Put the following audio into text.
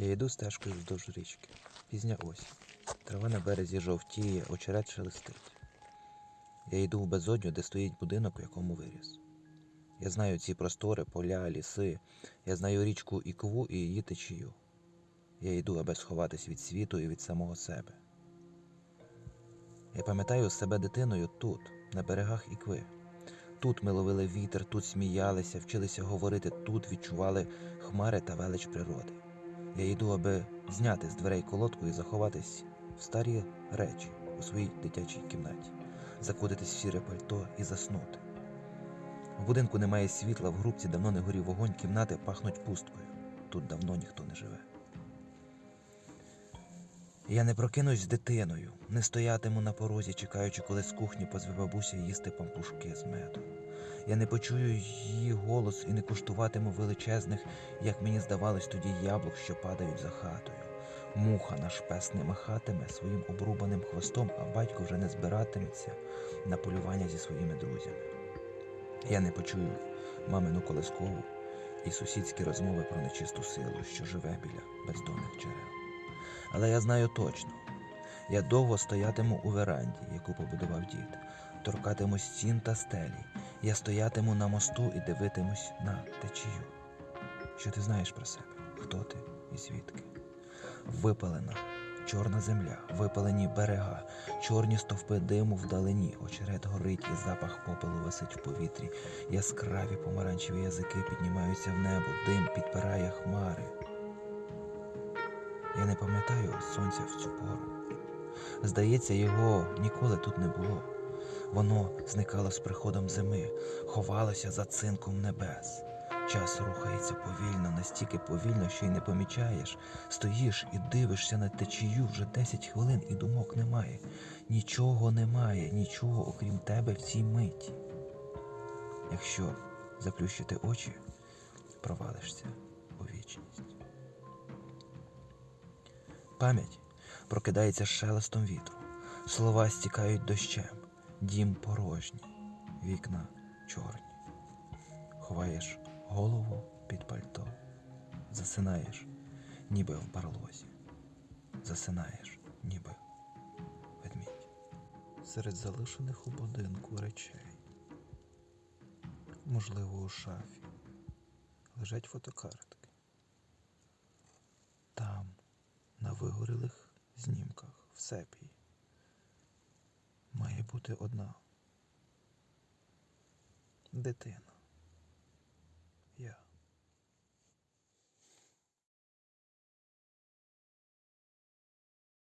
Я йду стежкою вздовж річки. Пізня осінь. Трава на березі жовтіє, очерет шелестить. Я йду в безодню, де стоїть будинок, у якому виріс. Я знаю ці простори, поля, ліси. Я знаю річку Ікву і її течію. Я йду, аби сховатись від світу і від самого себе. Я пам'ятаю себе дитиною тут, на берегах Ікви. Тут ми ловили вітер, тут сміялися, вчилися говорити, тут відчували хмари та велич природи. Я йду, аби зняти з дверей колодку і заховатись в старі речі у своїй дитячій кімнаті, закутитись в сіре пальто і заснути. В будинку немає світла, в грубці давно не горів вогонь, кімнати пахнуть пусткою. Тут давно ніхто не живе. Я не прокинусь з дитиною, не стоятиму на порозі, чекаючи, коли з кухні позве бабуся їсти пампушки з медом. Я не почую її голос і не куштуватиму величезних, як мені здавалось тоді яблук, що падають за хатою. Муха наш пес не махатиме своїм обрубаним хвостом, а батько вже не збиратиметься на полювання зі своїми друзями. Я не почую мамину колискову і сусідські розмови про нечисту силу, що живе біля бездомних джерел. Але я знаю точно, я довго стоятиму у веранді, яку побудував дід, торкатиму стін та стелі. Я стоятиму на мосту і дивитимусь на течію. Що ти знаєш про себе? Хто ти і звідки? Випалена, чорна земля, випалені берега, чорні стовпи диму вдалині, очерет горить і запах попелу висить в повітрі. Яскраві помаранчеві язики піднімаються в небо, дим підпирає хмари. Я не пам'ятаю сонця в цю пору. Здається, його ніколи тут не було. Воно зникало з приходом зими, ховалося за цинком небес. Час рухається повільно, настільки повільно, що й не помічаєш. Стоїш і дивишся на течію вже 10 хвилин, і думок немає. Нічого немає, нічого, окрім тебе в цій миті. Якщо заплющити очі, провалишся у вічність. Пам'ять прокидається шелестом вітру, слова стікають дощем, дім порожній, вікна чорні. Ховаєш голову під пальто, засинаєш, ніби в барлозі, засинаєш, ніби ведмідь. Серед залишених у будинку речей, можливо, у шафі, лежать фотокартки. Там на вигорілих знімках в сепії має бути одна дитина.